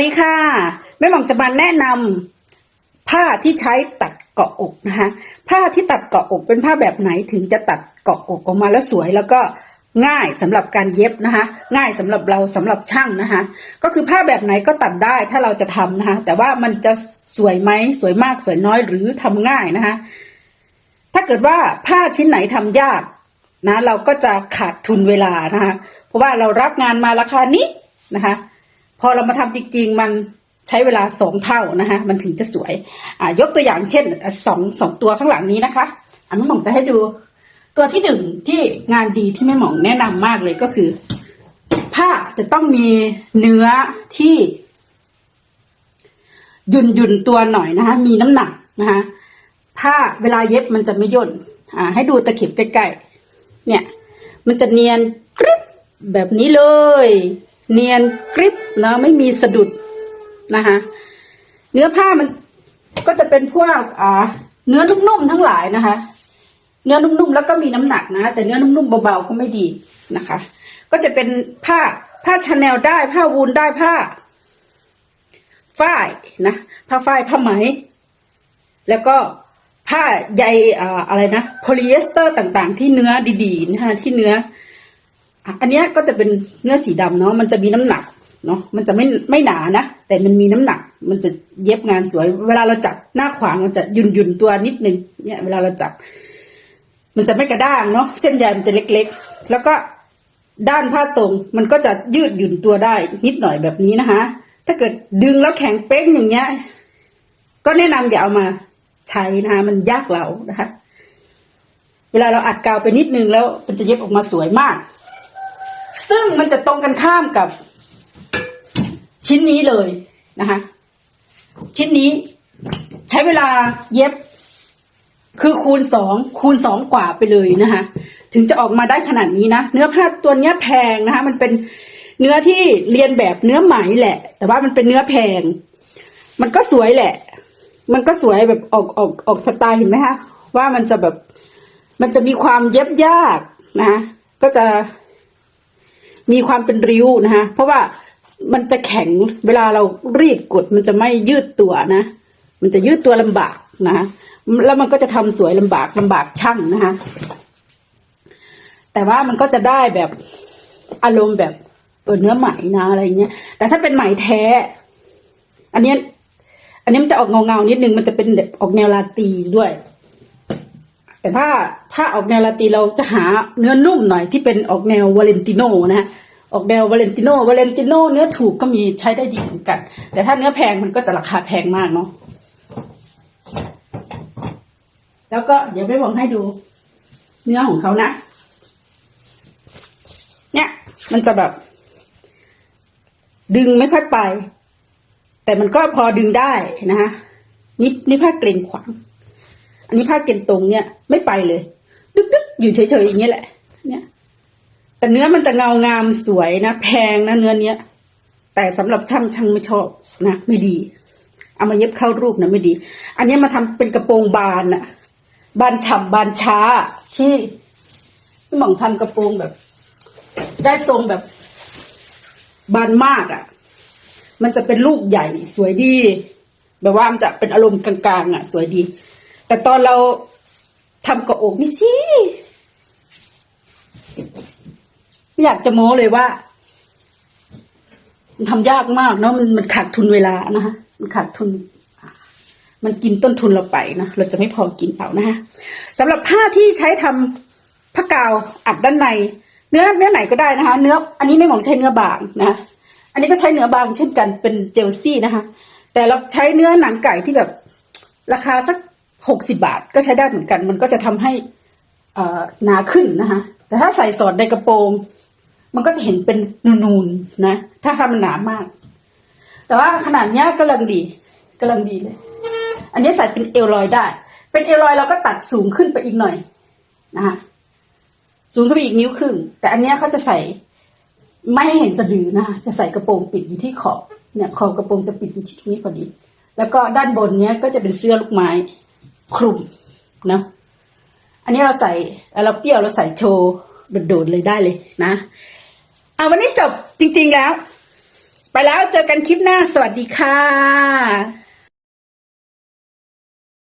วัสดีค่ะแม่หม่อมจะมาแนะนำผ้าที่ใช้ตัดเกาะอกนะคะผ้าที่ตัดเกาะอกเป็นผ้าแบบไหนถึงจะตัดเกาะอกออกมาแล้วสวยแล้วก็ง่ายสำหรับการเย็บนะคะ ง่ายสำหรับเราสำหรับช่างนะคะ ก็คือผ้าแบบไหนก็ตัดได้ถ้าเราจะทำนะคะ แต่ว่ามันจะสวยไหมสวยมากสวยน้อยหรือทำง่ายนะคะ ถ้าเกิดว่าผ้าชิ้นไหนทำยากนะ เราก็จะขาดทุนเวลานะคะ เพราะว่าเรารับงานมาราคานี้นะคะ พอเรามาทำจริง ๆ มันใช้เวลาสองเท่านะคะมันถึงจะสวยอ่ายกตัวอย่างเช่นสองสองตัวข้างหลังนี้นะคะ อันนี้หม่อมจะให้ดู ตัวที่หนึ่งที่งานดีที่แม่หม่อมแนะนำมากเลยก็คือ ผ้าจะต้องมีเนื้อที่หยุ่นหยุ่นตัวหน่อยนะคะมีน้ำหนักนะคะผ้าเวลาเย็บมันจะไม่ย่นอ่า ให้ดูตะเข็บใกล้ๆเนี่ย มันจะเนียนกริบแบบนี้เลย เนียนกริบนะไม่มีสะดุดนะคะเนื้อผ้ามันก็จะเป็นพวกอ่าเนื้อนุ่มๆทั้งหลายนะคะ เนื้อนุ่มๆแล้วก็มีน้ำหนักนะ แต่เนื้อนุ่มๆเบาๆก็ไม่ดีนะคะ ก็จะเป็นผ้าผ้าชาแนลได้ผ้าวูลได้ผ้า ฝ้ายนะผ้าฝ้ายผ้าไหม แล้วก็ผ้าใยอ่าอะไรนะโพลีเอสเตอร์ต่างๆ ที่เนื้อดีๆนะคะที่เนื้อ อันนี้ก็จะเป็นเนื้อสีดำเนาะมันจะมีน้ำหนักเนาะมันจะไม่ไม่หนานะ แต่มันมีน้ำหนัก มันจะเย็บงานสวย เวลาเราจับหน้าขวางมันจะยุ่นยุ่นตัวนิดนึงเนี่ยเวลาเราจับ มันจะไม่กระด้างเนาะเส้นใยมันจะเล็กๆ แล้วก็ด้านผ้าตรง มันก็จะยืดหยุ่นตัวได้นิดหน่อยแบบนี้นะคะ ถ้าเกิดดึงแล้วแข็งเป้งอย่างเงี้ย ก็แนะนำอย่าเอามาใช้นะคะมันยากเรานะคะ เวลาเราอัดกาวไปนิดนึงแล้ว มันจะเย็บออกมาสวยมาก ซึ่งมันจะตรงกันข้ามกับชิ้นนี้เลยนะคะ ชิ้นนี้ใช้เวลาเย็บ คือคูณสองคูณสองกว่าไปเลยนะคะ ถึงจะออกมาได้ขนาดนี้นะ เนื้อผ้าตัวเนี้ยแพงนะคะ มันเป็นเนื้อที่เรียนแบบเนื้อไหมแหละ แต่ว่ามันเป็นเนื้อแพง มันก็สวยแหละ มันก็สวยแบบออกออกออกสไตล์เห็นไหมคะว่ามันจะแบบ มันจะมีความเย็บยากนะะก็จะ มีความเป็นริ้วนะคะเพราะว่ามันจะแข็งเวลาเรารีดกดมันจะไม่ยืดตัวนะ มันจะยืดตัวลำบากนะคะแล้วมันก็จะทำสวยลำบากลำบากช่างนะคะแต่ว่ามันก็จะได้แบบอารมณ์แบบเออเนื้อไหมนะอะไรเงี้ย แต่ถ้าเป็นไหมแท้ อันนี้อันนี้มันจะออกเงาเงานิดนึงมันจะเป็นแบบออกแนวลาตีด้วย แต่ถ้าถ้าออกแนวลาตีเราจะหาเนื้อนุ่มหน่อยที่เป็นออกแนววาเลนติโนนะฮะออกแนววาเลนติโนวาเลนติโนเนื้อถูกก็มีใช้ได้ดีเหมือนกัน แต่ถ้าเนื้อแพงมันก็จะราคาแพงมากเนาะแล้วก็เดี๋ยวไปบอกให้ดู เนื้อของเขานะ เนี่ย มันจะแบบ ดึงไม่ค่อยไป แต่มันก็พอดึงได้นะคะนี่นี่ผ้าเกรงขวาง นนี้ผ้าเกณฑ์ตรงเนี่ยไม่ไปเลย ดึกดึกอยู่เฉยๆอย่างเงี้ยแหละ เนี่ย แต่เนื้อมันจะเงางามสวยนะแพงนะเนื้อเนี้ย แต่สำหรับช่างช่างไม่ชอบนะไม่ดี เอามาเย็บเข้ารูปนะไม่ดี อันนี้มาทำเป็นกระโปรงบานอะบานฉ่ำบานช้าที่ที่หม่องทำกระโปรงแบบ ได้ทรงแบบบานมากอะมันจะเป็นลูกใหญ่สวยดี แบบว่ามันจะเป็นอารมณ์กลางๆอะ สวยดี แต่ตอนเราทำกระอกนี่สิไม่อยากจะโม้เลยว่า มันทำยากมากเนาะมันมันขาดทุนเวลานะคะมันขาดทุน มันกินต้นทุนเราไปนะเราจะไม่พอกินเอานะฮะสำหรับผ้าที่ใช้ทำผ้ากาวอัดด้านใน เนื้อเนื้อไหนก็ได้นะคะ เนื้อ อันนี้ไม่หมองใช้เนื้อบางนะอันนี้ก็ใช้เนื้อบางเช่นกันเป็นเจลซี่นะคะ แต่เราใช้เนื้อหนังไก่ที่แบบ ราคาสัก หกสิบาทก็ใช้ได้เหมือนกัน มันก็จะทำให้อ่หนาขึ้นนะคะแต่ถ้าใส่สอดในกระโปรง มันก็จะเห็นเป็นนูนๆนะ ถ้าทำมันหนามาก แต่ว่าขนาดเนี้ยกำลังดีกำลังดีเลย อันนี้ใส่เป็นเอลลอยได้ เป็นเอลลอยเราก็ตัดสูงขึ้นไปอีกหน่อยนะคะสูงขึ้นไปอีกนิ้วครึ่ง แต่อันนี้เขาจะใส่ไม่ให้เห็นสะดือนะคะจะใส่กระโปรงปิดอยู่ที่ขอบเนี่ยขอบกระโปรงจะปิดอยู่ที่ตรงนี้พอดี แล้วก็ด้านบนเนี้ยก็จะเป็นเสื้อลูกไม้ คลุมนะ อันนี้เราใส่เราเปรี้ยวเราใส่โชว์โดดๆเลยได้เลยนะอะวันนี้จบจริง ๆแล้ว ไปแล้วเจอกันคลิปหน้าสวัสดีค่ะ